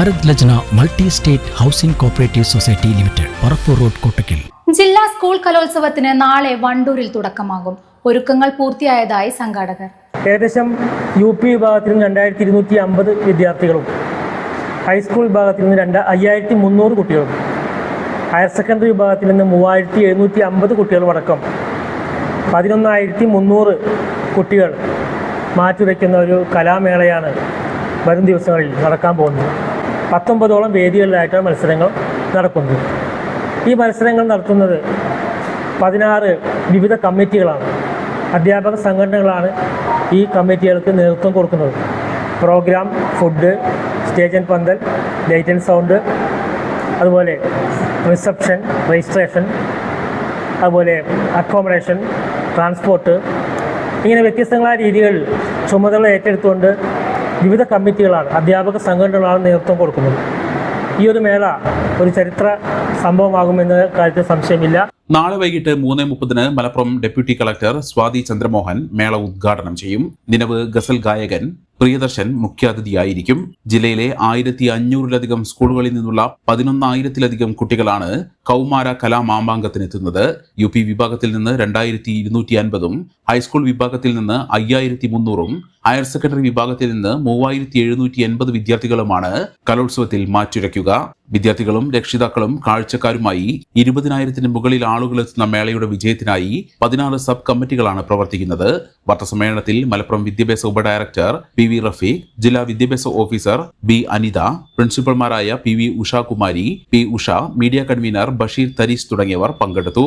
Bharat Lajna multi state housing cooperative society limited Parappur road Kottakkal. ജില്ലാ school കലോത്സവത്തിന് നാളെ വണ്ടൂരിൽ തുടക്കമാകും. ഒരുക്കങ്ങൾ പൂർത്തിയായതായി സംഘാടകർ. ഏകദേശം യു പി വിഭാഗത്തിൽ നിന്ന് രണ്ടായിരത്തി ഇരുന്നൂറ്റി അമ്പത് വിദ്യാർത്ഥികളും ഹൈസ്കൂൾ വിഭാഗത്തിൽ നിന്ന് രണ്ട് അയ്യായിരത്തി മുന്നൂറ് കുട്ടികളും ഹയർ സെക്കൻഡറി വിഭാഗത്തിൽ നിന്ന് മൂവായിരത്തി എഴുന്നൂറ്റി അമ്പത് കുട്ടികളും അടക്കം പതിനൊന്നായിരത്തി മുന്നൂറ് കുട്ടികൾ മാറ്റിവെക്കുന്ന ഒരു കലാമേളയാണ് വരും ദിവസങ്ങളിൽ നടക്കാൻ പോകുന്നത്. പത്തൊമ്പതോളം വേദികളിലായിട്ടാണ് മത്സരങ്ങൾ നടക്കുന്നത്. ഈ മത്സരങ്ങൾ നടത്തുന്നത് പതിനാറ് വിവിധ കമ്മിറ്റികളാണ്. അധ്യാപക സംഘടനകളാണ് ഈ കമ്മിറ്റികൾക്ക് നേതൃത്വം കൊടുക്കുന്നത്. Program food stage and pandal light and sound അതുപോലെ റിസപ്ഷൻ രജിസ്ട്രേഷൻ അതുപോലെ അക്കോമഡേഷൻ ട്രാൻസ്പോർട്ട് ഇങ്ങനെ വ്യത്യസ്തങ്ങളായ രീതികളിൽ ചുമതല ഏറ്റെടുത്തുകൊണ്ട് വിവിധ കമ്മിറ്റികളാണ് അധ്യാപക സംഘടനകളാണ് നേതൃത്വം കൊടുക്കുന്നത്. ഈ ഒരു മേള ഒരു ചരിത്ര സംഭവമാകുമെന്ന കാര്യത്തിൽ സംശയമില്ല. നാളെ വൈകിട്ട് മൂന്ന് മുപ്പതിന് മലപ്പുറം ഡെപ്യൂട്ടി കളക്ടർ സ്വാതി ചന്ദ്രമോഹൻ മേള ഉദ്ഘാടനം ചെയ്യും. നിലവ് ഗസൽ ഗായകൻ പ്രിയദർശൻ മുഖ്യാതിഥിയായിരിക്കും. ജില്ലയിലെ ആയിരത്തി അഞ്ഞൂറിലധികം സ്കൂളുകളിൽ നിന്നുള്ള പതിനൊന്നായിരത്തിലധികം കുട്ടികളാണ് കൗമാര കലാമാമാങ്കത്തിനെത്തുന്നത് യു പി വിഭാഗത്തിൽ നിന്ന് രണ്ടായിരത്തി ഇരുന്നൂറ്റി അൻപതും ഹൈസ്കൂൾ വിഭാഗത്തിൽ നിന്ന് അയ്യായിരത്തി മുന്നൂറും ഹയർ സെക്കൻഡറി വിഭാഗത്തിൽ നിന്ന് മൂവായിരത്തി എഴുന്നൂറ്റി എൺപത് വിദ്യാർത്ഥികളുമാണ് കലോത്സവത്തിൽ മാറ്റുരയ്ക്കുക. വിദ്യാർത്ഥികളും രക്ഷിതാക്കളും കാഴ്ചക്കാരുമായി ഇരുപതിനായിരത്തിന് മുകളിൽ ആളുകൾ എത്തുന്ന മേളയുടെ വിജയത്തിനായി പതിനാറ് സബ് കമ്മിറ്റികളാണ് പ്രവർത്തിക്കുന്നത്. വാർത്താസമ്മേളനത്തിൽ മലപ്പുറം വിദ്യാഭ്യാസ ഉപഡയറക്ടർ പി വി റഫീഖ് ജില്ലാ വിദ്യാഭ്യാസ officer B Anitha പ്രിൻസിപ്പൽമാരായ P V Ushakumari P Usha media convener Basheer Tharees തുടങ്ങിയവർ പങ്കെടുത്തു.